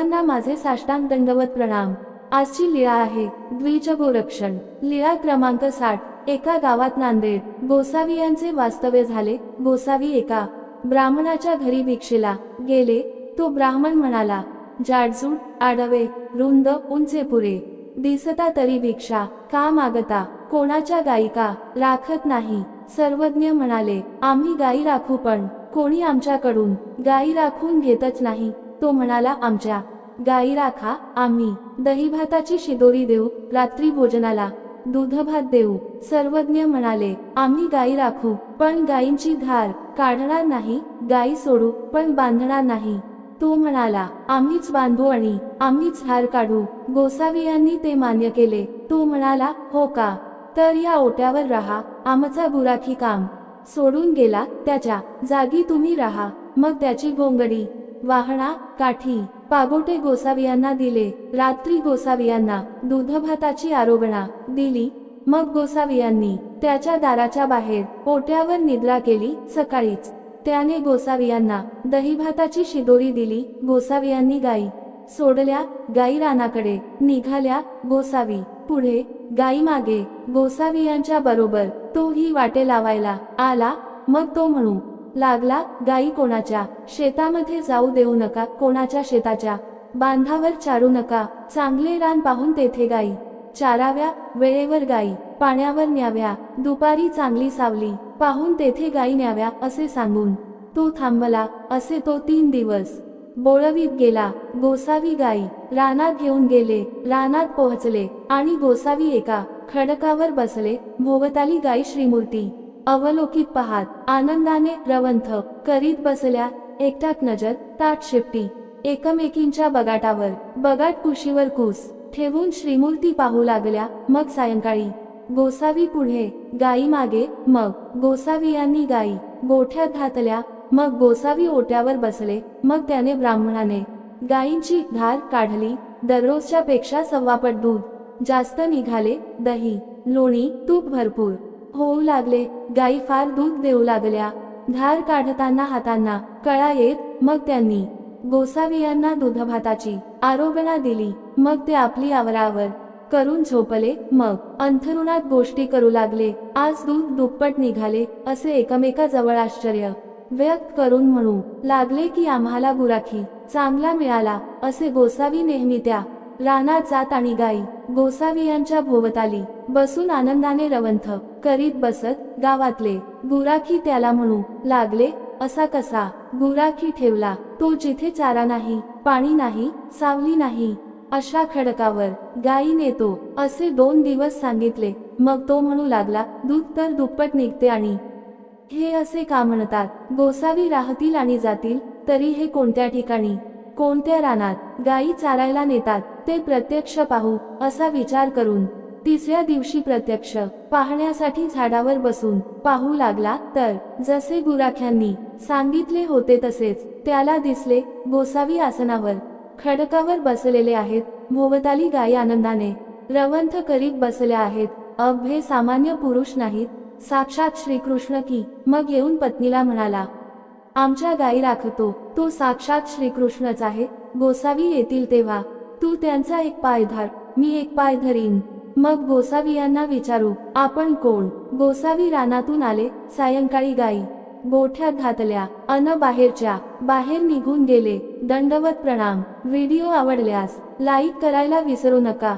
सर्वांना माझे साष्टांग दंडवत प्रणाम. आजची लीळा आहे द्विजगोरक्षण. लीळा क्रमांक साठ एका गावात नांदेड. गोसावी यांचे वास्तव्य झाले गोसावी एका ब्राह्मणाच्या घरी भिक्षेला गेले तो ब्राह्मण म्हणाला जाडजूड आडवे रुंद उंचे पुरे. दिसता तरी भिक्षा का मागता? कोणाच्या गायिका? राखत नाही. सर्वज्ञ म्हणाले आम्ही गायी राखू पण कोणी आमच्याकडून गायी राखून घेतच नाही. तो म्हणाला आमच्या गाई राखा आम्ही दही भाताची शिदोरी देऊ रात्री भोजनाला दूध भात देऊ. सर्वज्ञ म्हणाले आम्ही गायी राखू पण गायींची धार काढणार नाही गायी सोडू पण बांधणार नाही. तो म्हणाला आम्हीच बांधू आणि आम्हीच हार काढू. गोसावी ते मान्य केले. तो म्हणाला हो का? तर या ओट्यावर राहा आमचा गुराखी काम सोडून गेला त्याच्या जागी तुम्ही राहा मग त्याची घोंगडी वाहणा काठी पागोटे गोसावियांना दिले रात्री गोसावियांना दुधभाताची आरोगणा दिली. मग गोसावियांनी त्याच्या दाराच्या बाहेर ओट्यावर निद्रा केली. सकाळीच त्याने गोसावियांना दहीभाताची शिदोरी दिली. गोसावियांनी गाई सोडल्या. गाई रानाकडे निघाल्या. गोसावी पुढे गाई मागे गोसावियांच्या बरोबर तोही वाटे लावायला आला. मग तो म्हणू लागला गाई कोणाच्या शेतामध्ये जाऊ देऊ नका कोणाच्या शेताच्या बांधावर चारू नका चांगले रान पाहून तेथे गाई चाराव्या वेळेवर गाई पाण्यावर न्याव्या दुपारी चांगली सावली पाहून तेथे गाई न्याव्या असे सांगून तो थांबला असे तो तीन दिवस बोळवीत गेला गोसावी गाई रानात घेऊन गेले रानात पोहोचले आणि गोसावी एका खडकावर बसले भोवताली गाई श्रीमूर्ती अवलोकित पाहात. आनंदाने रवंथ करीत बसल्या एकटाक नजर ताट शेपटी. एकमेकींच्या बगाटावर बगाट कुशीवर कूस ठेवून श्रीमूर्ती पाहू लागल्या मग सायंकाळी. गोसावी पुढे गाई मागे मग गोसावी यांनी गाई गोठ्यात घातल्या मग गोसावी ओट्यावर बसले मग त्याने ब्राह्मणाने गायींची धार काढली दररोजच्या पेक्षा सव्वापट दूध जास्त निघाले दही लोणी तूप भरपूर होऊ लागले. गायी फार दूध देऊ लागल्या. धार काढताना हातांना कळा येत मग त्यांनी गोसावियांना दुधभाताची आरोगणा दिली. मग ते आपली आवरावर करून झोपले. मग अंथरुणात गोष्टी करू लागले. आज दूध दुप्पट निघाले असे एकमेकाजवळ आश्चर्य व्यक्त करून म्हणू लागले की आम्हाला गुराखी चांगला मिळाला असे गोसावी नेहमी त्या रानात जात आणि गाई गोसावी यांच्या भोवताली बसून आनंदाने रवंथ करीत बसत गावातले गुराखी त्याला म्हणू लागले असा कसा गुराखी ठेवला तो जिथे चारा नाही पाणी नाही सावली नाही अशा खडकावर गाई नेतो असे दोन दिवस सांगितले मग तो म्हणू लागला दूध तर दुप्पट निघते आणि हे असे का म्हणतात गोसावी राहतील आणि जातील तरी हे कोणत्या ठिकाणी कोणत्या रानात गायी चारायला नेतात ते प्रत्यक्ष पाहू असा विचार करून तिसऱ्या दिवशी प्रत्यक्ष पाहण्यासाठी झाडावर बसून पाहू लागला तर जसे गुराख्यांनी सांगितले होते तसेच त्याला दिसले गोसावी आसनावर खडकावर बसलेले आहेत भोवताली गायी आनंदाने रवंथ करीत बसल्या आहेत अब हे सामान्य पुरुष नाहीत साक्षात श्रीकृष्ण की मग येऊन पत्नीला म्हणाला आमच्या गायी राखतो तो साक्षात श्रीकृष्णच आहे गोसावी येतील तेव्हा तू त्यांचा एक पाय धार मी एक पाय धरीन. मग गोसावी यांना विचारू आपण कोण? गोसावी रानातून आले सायंकाळी गाई. गोठ्यात घातल्या अन बाहेरच्या बाहेर निघून गेले. दंडवत प्रणाम व्हिडिओ आवडल्यास लाईक करायला विसरू नका.